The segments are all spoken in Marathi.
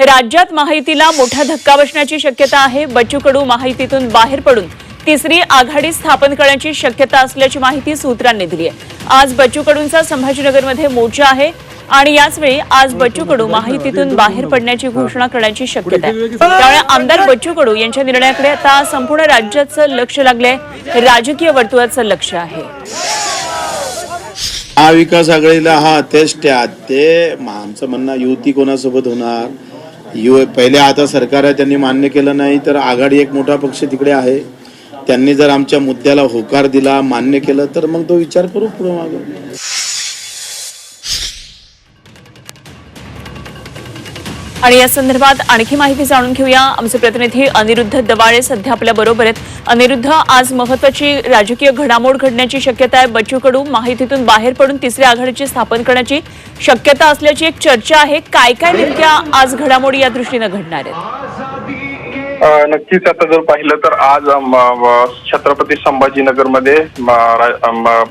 राज्यात महायुतीला मोठा धक्का बसण्याची शक्यता आहे. बच्चू कडू महायुतीतून बाहेर पडून तिसरी आघाडी स्थापन करण्याची शक्यता असल्याची माहिती सूत्रांनी दिली आहे. आज बच्चू कडूंचा संभाजीनगरमध्ये मोर्चा आहे आणि याचवेळी आज बच्चू कडू माहितीतून बाहेर पडण्याची घोषणा करण्याची शक्यता आहे. त्यामुळे आमदार बच्चू कडू यांच्या निर्णयाकडे आता संपूर्ण राज्याचं लक्ष लागलंय. राजकीय वर्तुळाचं लक्ष आहे. महाविकास आघाडीला हा टेस्ट ते आमचं म्हणणं युती कोणासोबत होणार? यु पहिले आता सरकार आहे त्यांनी मान्य केलं नाही तर आघाडी एक मोठा पक्ष तिकडे आहे. त्यांनी जर आमच्या मुद्द्याला होकार दिला मान्य केलं तर मग तो विचार करू पुढे मागं. आणि या संदर्भात आणखी माहिती जाणून घेऊया. आमचे प्रतिनिधी अनिरुद्ध दवाळे सध्या आपल्या बरोबर आहेत. अनिरुद्ध आज महत्वाची राजकीय घडामोड घडण्याची शक्यता आहे बच्चू कडू माहितीतून बाहेर पडून तिसरी आघाडीची स्थापन करण्याची शक्यता असल्याची एक चर्चा आहे. काय काय नेमक्या आज घडामोडी या दृष्टीनं घडणार आहेत? नक्कीच आता जर पाहिलं तर आज छत्रपती संभाजीनगरमध्ये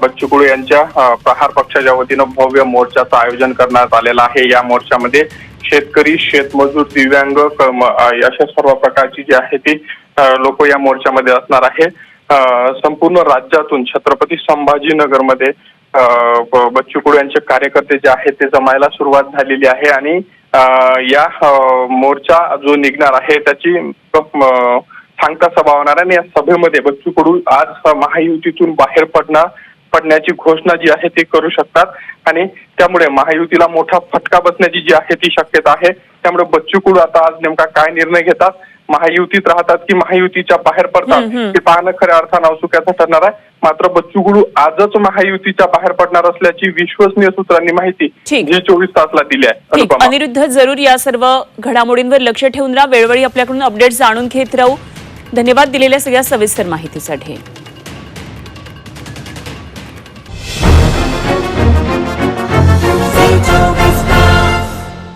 बच्चू कडू यांच्या प्रहार पक्षाच्या वतीनं भव्य मोर्चाचं आयोजन करण्यात आलेलं आहे. या मोर्चामध्ये शेतकरी शेतमजूर दिव्यांग कर्म अशा सर्व प्रकारची जी आहे ती लोक या मोर्चामध्ये असणार आहे. संपूर्ण राज्यातून छत्रपती संभाजीनगरमध्ये बच्चू कडू यांचे कार्यकर्ते जे आहेत ते जमायला सुरुवात झालेली आहे आणि या मोर्चा जो निघणार आहे त्याची सांगता सभा होणार आहे आणि या सभेमध्ये बच्चू कडू आज महायुतीतून बाहेर पडणार. पडण्याची घोषणा जी आहे ती करू शकतात. आणि त्यामुळे महायुतीला मोठा फटका बसण्याची जी आहे ती शक्यता आहे. त्यामुळे बच्चू कडू आता आज नेमका काय निर्णय घेतात? महायुतीत राहतात की महायुतीच्या बाहेर पडतात? हे पाहणं खऱ्या अर्थानं औत्सुक्याचं ठरणार आहे. मात्र बच्चू कडू आजच महायुतीच्या बाहेर पडणार असल्याची विश्वसनीय सूत्रांनी माहिती. जी चोवीस तासला दिली आहे. अनिरुद्ध जरूर या सर्व घडामोडींवर लक्ष ठेवून राहा. वेळोवेळी आपल्याकडून अपडेट जाणून घेत राहू. धन्यवाद दिलेल्या सगळ्या सविस्तर माहितीसाठी.